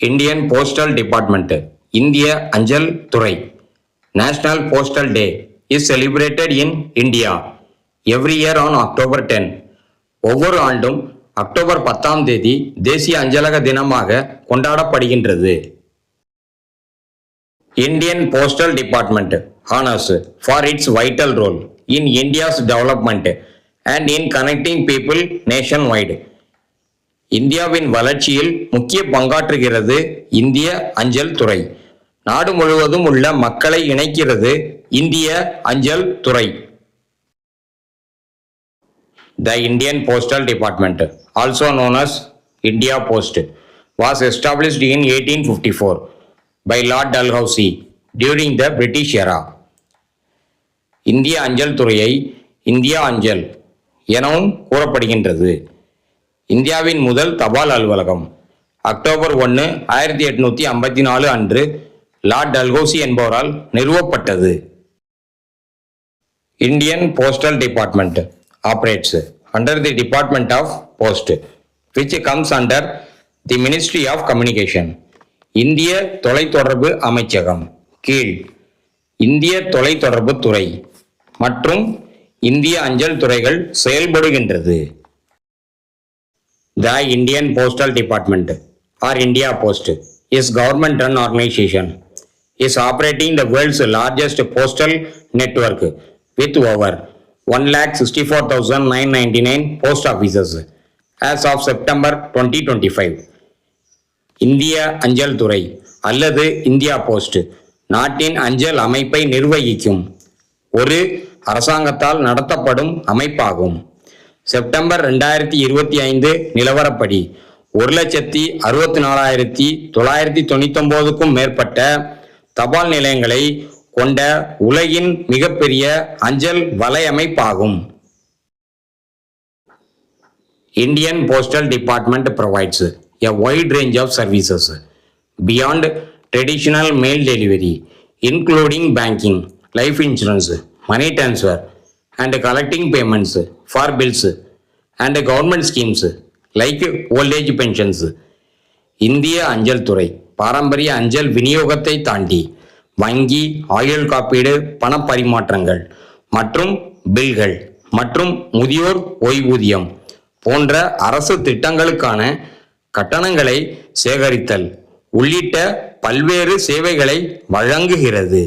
Indian postal department இந்திய அஞ்சல் துறை national postal day is celebrated in India every year on October ten ஒவ்வொரு ஆண்டும் அக்டோபர் பத்தாம் தேதி தேசிய அஞ்சலக தினமாக கொண்டாடப்படுகின்றது. Indian postal department honours for its vital role in India's development and in connecting people nationwide இந்தியாவின் வளர்ச்சியில் முக்கிய பங்காற்றுகிறது இந்திய அஞ்சல் துறை. நாடு முழுவதும் உள்ள மக்களை இணைக்கிறது இந்திய அஞ்சல் துறை. The Indian postal department also known as India post was established in eighteen fifty four by lord Dalhousie during the British era இந்திய அஞ்சல் துறையை இந்தியா அஞ்சல் எனவும் கூறப்படுகின்றது. இந்தியாவின் முதல் தபால் அலுவலகம். அக்டோபர் ஒன்று ஆயிரத்தி எட்நூத்தி ஐம்பத்தி நாலு அன்று லார்ட் டல்கோசி என்பவரால் நிறுவப்பட்டது. Indian postal department operates under the department of post which comes under the ministry of communication இந்திய தொலைத்தொடர்பு அமைச்சகம் கீழ் இந்திய தொலைத்தொடர்பு துறை மற்றும் இந்திய அஞ்சல் துறைகள் செயல்படுகின்றது. The Indian Postal Department or India Post is government run organization is operating the world's largest postal network with over 1,64,999 post offices as of September 2025. இந்திய அஞ்சல் துறை அல்லது இந்தியா போஸ்ட் நாட்டின் அஞ்சல் அமைப்பை நிர்வகிக்கும் ஒரு அரசாங்கத்தால் நடத்தப்படும் அமைப்பாகும் செப்டம்பர் ரெண்டாயிரத்தி இருபத்தி ஐந்து நிலவரப்படி ஒரு லட்சத்தி அறுபத்தி நாலாயிரத்தி தொள்ளாயிரத்தி தொண்ணூத்தொன்பதுக்கும் மேற்பட்ட தபால் நிலையங்களை கொண்ட உலகின் மிகப்பெரிய அஞ்சல் வலையமைப்பாகும் Indian Postal Department provides a wide range of services beyond traditional mail delivery, including banking, life insurance, money transfer, and collecting payments for bills and government schemes like old age pensions இந்திய அஞ்சல் துறை பாரம்பரிய அஞ்சல் விநியோகத்தை தாண்டி வங்கி ஆயுள் காப்பீடு பணப்பரிமாற்றங்கள் மற்றும் பில்கள் மற்றும் முதியோர் ஓய்வூதியம் போன்ற அரசு திட்டங்களுக்கான கட்டணங்களை சேகரித்தல் உள்ளிட்ட பல்வேறு சேவைகளை வழங்குகிறது.